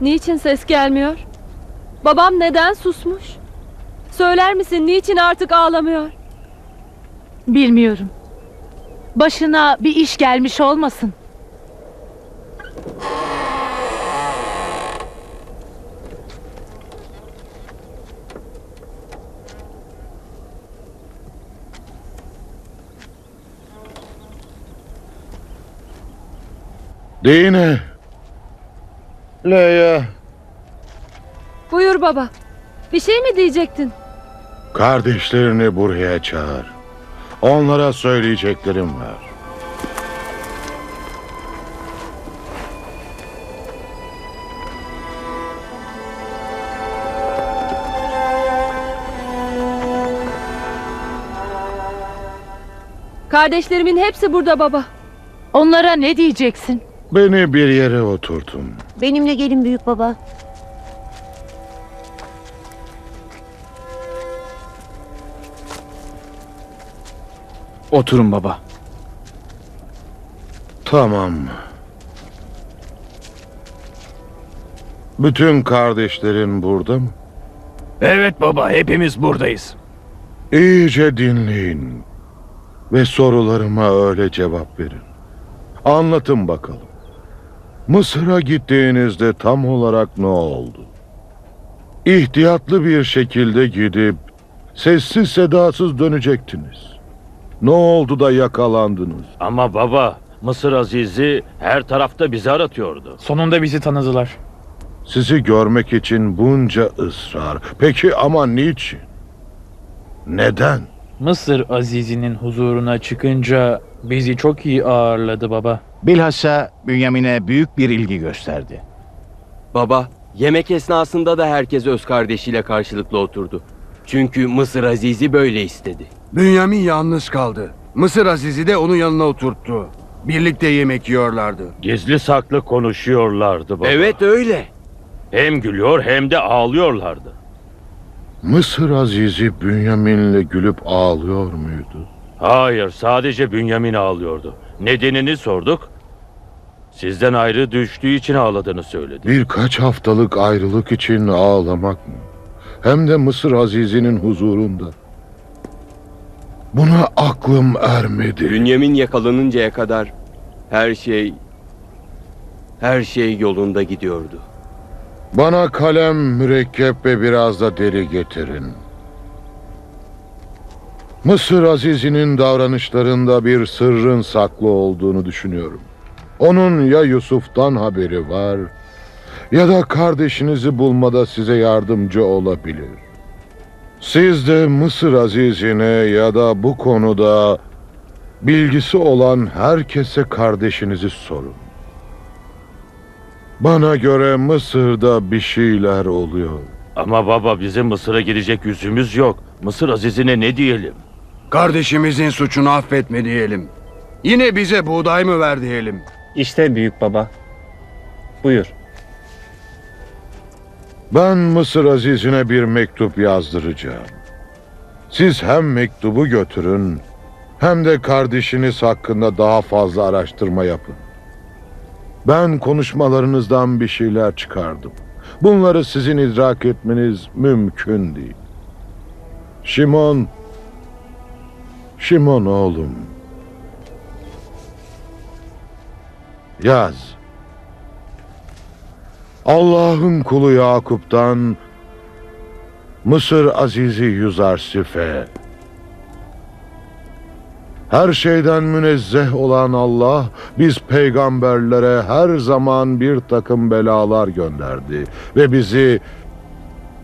Niçin ses gelmiyor? Babam neden susmuş? Söyler misin niçin artık ağlamıyor? Bilmiyorum. Başına bir iş gelmiş olmasın. Dine. Leya. Buyur baba. Bir şey mi diyecektin? Kardeşlerini buraya çağır. Onlara söyleyeceklerim var. Kardeşlerimin hepsi burada baba. Onlara ne diyeceksin? Beni bir yere oturtun. Benimle gelin büyük baba. Oturun baba. Tamam. Bütün kardeşlerin burada mı? Evet baba hepimiz buradayız. İyice dinleyin. Ve sorularıma öyle cevap verin. Anlatın bakalım. Mısır'a gittiğinizde tam olarak ne oldu? İhtiyatlı bir şekilde gidip sessiz sedasız dönecektiniz. Ne oldu da yakalandınız? Ama baba, Mısır Azizi her tarafta bizi aratıyordu. Sonunda bizi tanıdılar. Sizi görmek için bunca ısrar. Peki ama niçin? Neden? Mısır Azizi'nin huzuruna çıkınca bizi çok iyi ağırladı baba. Bilhassa Bünyamin'e büyük bir ilgi gösterdi. Baba, yemek esnasında da herkes öz kardeşiyle karşılıklı oturdu. Çünkü Mısır Azizi böyle istedi. Bünyamin yalnız kaldı. Mısır Aziz'i de onun yanına oturttu. Birlikte yemek yiyorlardı. Gizli saklı konuşuyorlardı baba. Evet öyle. Hem gülüyor hem de ağlıyorlardı. Mısır Azizi Bünyamin'le gülüp ağlıyor muydu? Hayır, sadece Bünyamin ağlıyordu. Nedenini sorduk. Sizden ayrı düştüğü için ağladığını söyledi. Birkaç haftalık ayrılık için ağlamak mı? Hem de Mısır Azizi'nin huzurunda. Buna aklım ermedi. Bünyamin yakalanıncaya kadar her şey her şey yolunda gidiyordu. Bana kalem, mürekkep ve biraz da deri getirin. Mısır Azizi'nin davranışlarında bir sırrın saklı olduğunu düşünüyorum. Onun ya Yusuf'tan haberi var ya da kardeşinizi bulmada size yardımcı olabilir. Siz de Mısır Azizi'ne ya da bu konuda bilgisi olan herkese kardeşinizi sorun. Bana göre Mısır'da bir şeyler oluyor. Ama baba bizim Mısır'a gidecek yüzümüz yok. Mısır Azizi'ne ne diyelim? Kardeşimizin suçunu affetme diyelim. Yine bize buğday mı ver diyelim. İşte büyük baba. Buyur. Ben Mısır Aziz'ine bir mektup yazdıracağım. Siz hem mektubu götürün hem de kardeşiniz hakkında daha fazla araştırma yapın. Ben konuşmalarınızdan bir şeyler çıkardım. Bunları sizin idrak etmeniz mümkün değil. Şimon, Şimon oğlum. Yaz. Allah'ın kulu Yakup'tan Mısır Azizi Yüzarsif'e her şeyden münezzeh olan Allah biz peygamberlere her zaman bir takım belalar gönderdi ve bizi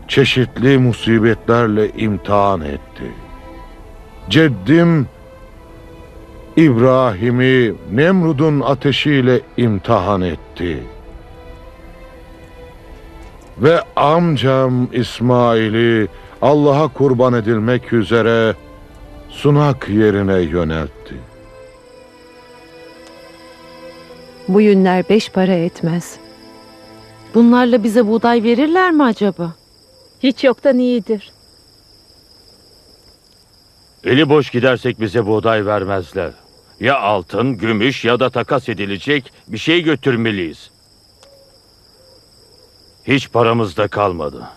çeşitli musibetlerle imtihan etti. Ceddim İbrahim'i Nemrud'un ateşiyle imtihan etti.'' ve amcam İsmail'i Allah'a kurban edilmek üzere sunak yerine yöneltti. Bu yünler beş para etmez. Bunlarla bize buğday verirler mi acaba? Hiç yoktan iyidir. Eli boş gidersek bize buğday vermezler. Ya altın, gümüş ya da takas edilecek bir şey götürmeliyiz. Hiç paramız da kalmadı.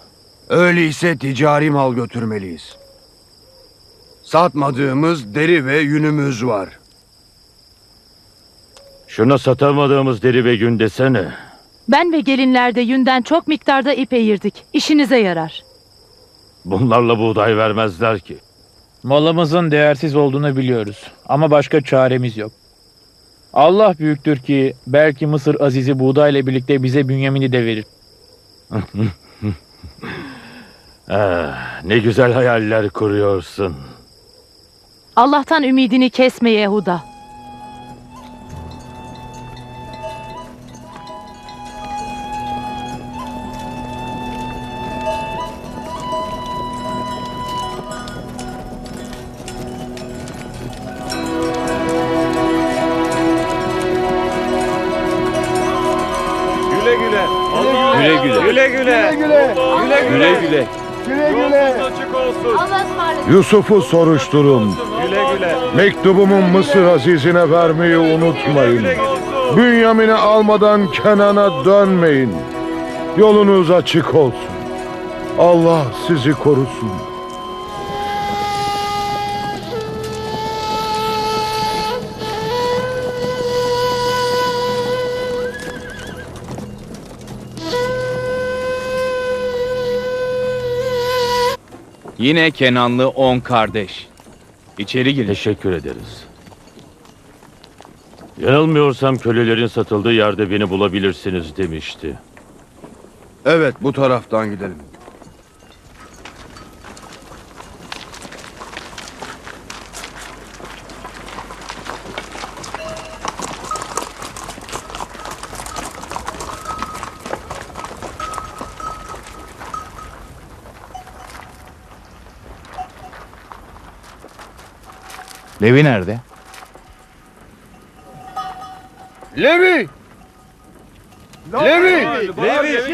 Öyleyse ticari mal götürmeliyiz. Satmadığımız deri ve yünümüz var. Şuna satamadığımız deri ve gün desene. Ben ve gelinlerde yünden çok miktarda ip eğirdik. İşinize yarar. Bunlarla buğday vermezler ki. Malımızın değersiz olduğunu biliyoruz. Ama başka çaremiz yok. Allah büyüktür ki belki Mısır Aziz'i buğdayla birlikte bize Bünyamin'i de verir. Eh, ne güzel hayaller kuruyorsun. Allah'tan ümidini kesme Yehuda. Güle güle. Yusuf'u soruşturun. Mektubumu Mısır Aziz'ine vermeyi unutmayın. Bünyamin'i almadan Kenan'a dönmeyin. Yolunuz açık olsun. Allah sizi korusun. Yine Kenanlı on kardeş. İçeri girin. Teşekkür ederiz. Yanılmıyorsam kölelerin satıldığı yerde beni bulabilirsiniz demişti. Evet bu taraftan gidelim. Levi nerede? Levi! Levi!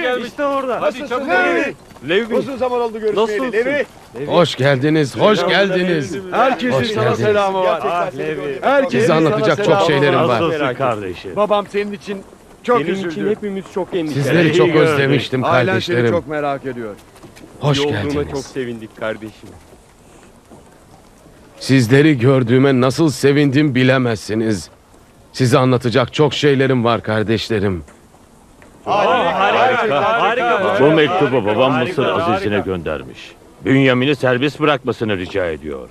Levi işte orada. Hadi çabuk Levi. Levi. Uzun zaman oldu görüşmeyeli. Levi! Hoş geldiniz, hoş geldiniz. Herkesin Hoş sana geldiniz. selamı var. Ah Levi. Herkesin Size anlatacak çok şeylerim var. Nasılsın kardeşim? Babam senin için çok Benim üzüldü. için hepimiz çok endişeli. Sizleri çok özlemiştim Ailen seni kardeşlerim. çok merak ediyor. Hoş İyi olduğuna çok geldiniz. sevindik kardeşim. Sizleri gördüğüme nasıl sevindim bilemezsiniz. Size anlatacak çok şeylerim var kardeşlerim. Harika. Harika. Bu mektubu babam Mısır Aziz'ine göndermiş. Bünyamin'i serbest bırakmasını rica ediyor.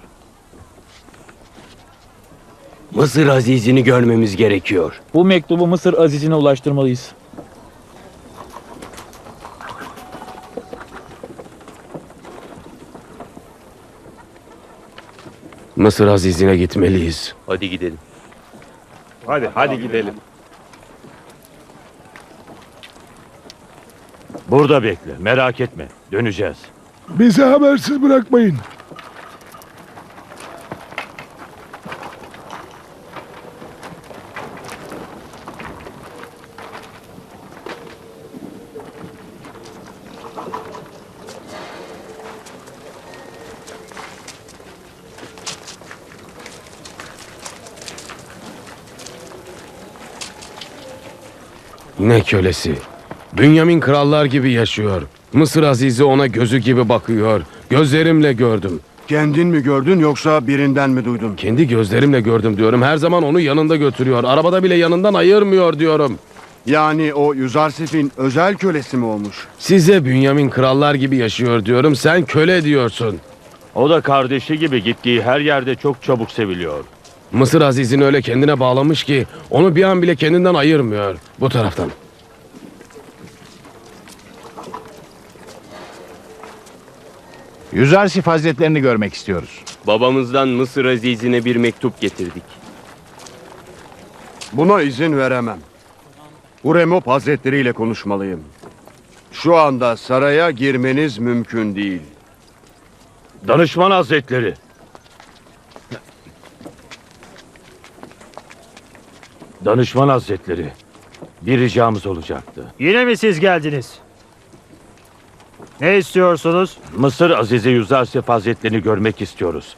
Mısır Aziz'ini görmemiz gerekiyor. Bu mektubu Mısır Aziz'ine ulaştırmalıyız. Mısır Aziz'ine gitmeliyiz. Hadi gidelim. Hadi hadi gidelim. Burada bekle, merak etme. Döneceğiz. Bizi habersiz bırakmayın. Ne kölesi. Bünyamin krallar gibi yaşıyor. Mısır Aziz'i ona gözü gibi bakıyor. Gözlerimle gördüm. Kendin mi gördün yoksa birinden mi duydun? Kendi gözlerimle gördüm diyorum. Her zaman onu yanında götürüyor. Arabada bile yanından ayırmıyor diyorum. Yani o Yüzarsif'in özel kölesi mi olmuş? Size Bünyamin krallar gibi yaşıyor diyorum. Sen köle diyorsun. O da kardeşi gibi gittiği her yerde çok çabuk seviliyor. Mısır Aziz'ini öyle kendine bağlamış ki onu bir an bile kendinden ayırmıyor. Bu taraftan. Yüzarsif Hazretlerini görmek istiyoruz. Babamızdan Mısır Aziz'ine bir mektup getirdik. Buna izin veremem. Uremop Hazretleri ile konuşmalıyım. Şu anda saraya girmeniz mümkün değil. Danışman Hazretleri. Danışman Hazretleri. Bir ricamız olacaktı. Yine mi siz geldiniz? Ne istiyorsunuz? Mısır Azize Yüzarsif Hazretlerini görmek istiyoruz.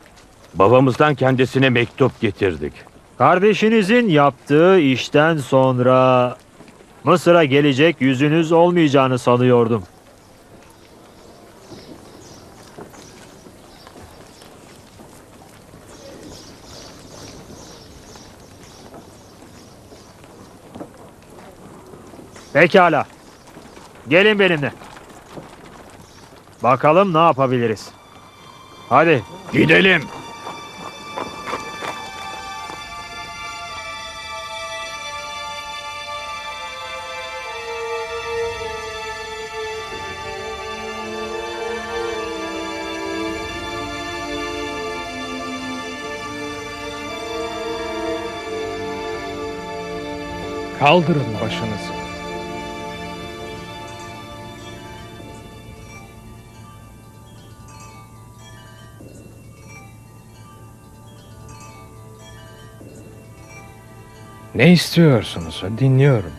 Babamızdan kendisine mektup getirdik. Kardeşinizin yaptığı işten sonra Mısır'a gelecek yüzünüz olmayacağını sanıyordum. Pekala. Gelin benimle. Bakalım ne yapabiliriz. Hadi. Gidelim. Kaldırın başınızı. Ne istiyorsunuz? Dinliyorum.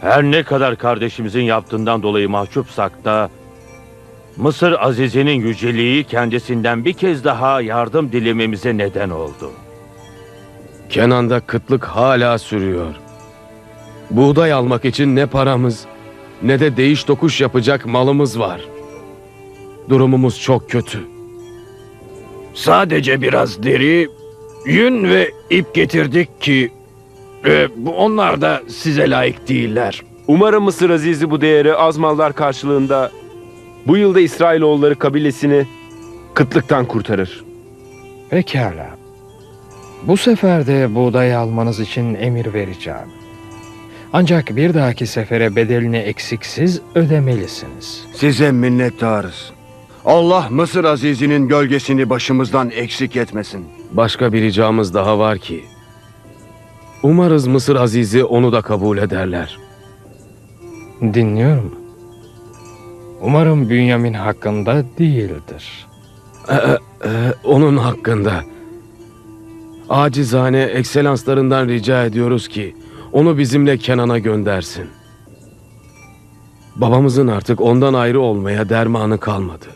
Her ne kadar kardeşimizin yaptığından dolayı mahcupsak da Mısır Azizi'nin yüceliği kendisinden bir kez daha yardım dilememize neden oldu. Kenan'da kıtlık hala sürüyor. Buğday almak için ne paramız ne de değiş tokuş yapacak malımız var. Durumumuz çok kötü. Sadece biraz deri, yün ve ip getirdik ki e, bu onlar da size layık değiller. Umarım Mısır Azizi bu değeri az mallar karşılığında bu yılda İsrailoğulları kabilesini kıtlıktan kurtarır. Pekala. Bu sefer de buğday almanız için emir vereceğim. Ancak bir dahaki sefere bedelini eksiksiz ödemelisiniz. Size minnettarız. Allah Mısır Azizi'nin gölgesini başımızdan eksik etmesin. Başka bir ricamız daha var ki. Umarız Mısır Azizi onu da kabul ederler. Dinliyorum. Umarım Bünyamin hakkında değildir. Ee, e, onun hakkında. Acizane ekselanslarından rica ediyoruz ki onu bizimle Kenan'a göndersin. Babamızın artık ondan ayrı olmaya dermanı kalmadı.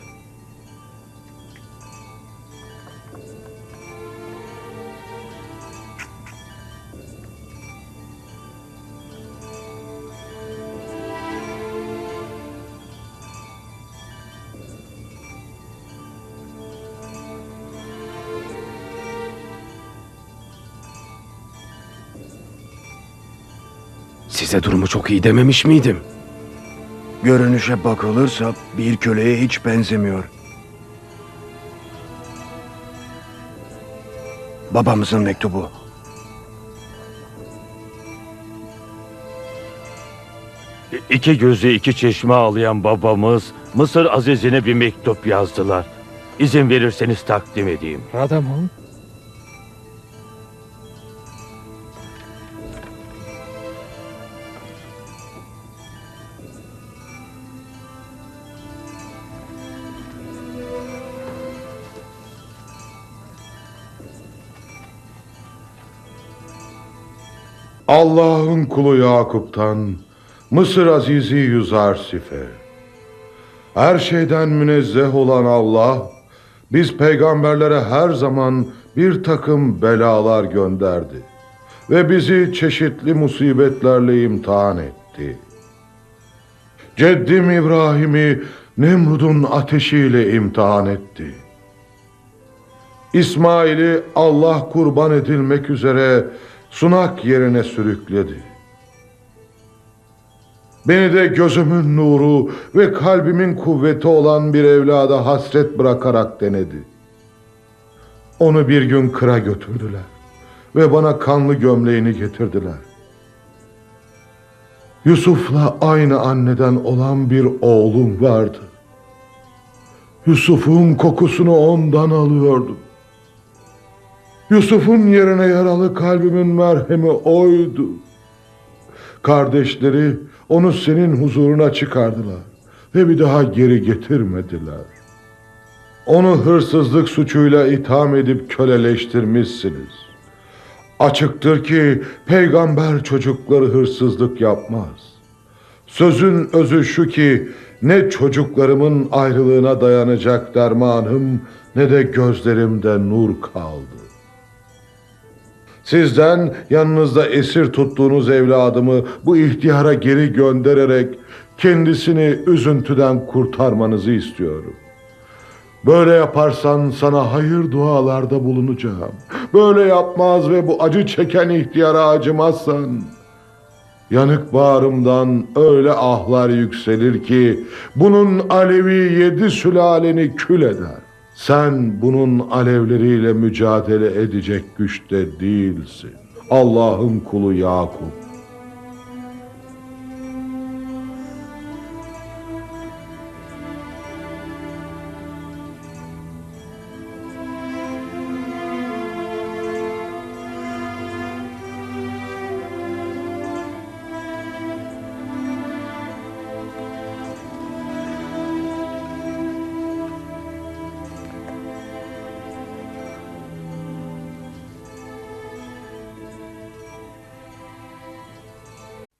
Size durumu çok iyi dememiş miydim? Görünüşe bakılırsa bir köleye hiç benzemiyor. Babamızın mektubu. İki gözü iki çeşme ağlayan babamız Mısır Azizi'ne bir mektup yazdılar. İzin verirseniz takdim edeyim. Radamon, Allah'ın kulu Yakup'tan Mısır Azizi Yüzarsif'e. Her şeyden münezzeh olan Allah, biz peygamberlere her zaman bir takım belalar gönderdi ve bizi çeşitli musibetlerle imtihan etti. Ceddim İbrahim'i Nemrud'un ateşiyle imtihan etti. İsmail'i Allah kurban edilmek üzere sunak yerine sürükledi. Beni de gözümün nuru ve kalbimin kuvveti olan bir evlada hasret bırakarak denedi. Onu bir gün kıra götürdüler ve bana kanlı gömleğini getirdiler. Yusuf'la aynı anneden olan bir oğlum vardı. Yusuf'un kokusunu ondan alıyordum. Yusuf'un yerine yaralı kalbimin merhemi oydu. Kardeşleri onu senin huzuruna çıkardılar ve bir daha geri getirmediler. Onu hırsızlık suçuyla itham edip köleleştirmişsiniz. Açıktır ki peygamber çocukları hırsızlık yapmaz. Sözün özü şu ki ne çocuklarımın ayrılığına dayanacak dermanım ne de gözlerimde nur kaldı. Sizden yanınızda esir tuttuğunuz evladımı bu ihtiyara geri göndererek kendisini üzüntüden kurtarmanızı istiyorum. Böyle yaparsan sana hayır dualarda bulunacağım. Böyle yapmaz ve bu acı çeken ihtiyara acımazsan yanık bağrımdan öyle ahlar yükselir ki bunun alevi yedi sülaleni kül eder. Sen bunun alevleriyle mücadele edecek güçte değilsin. Allah'ın kulu Yakup.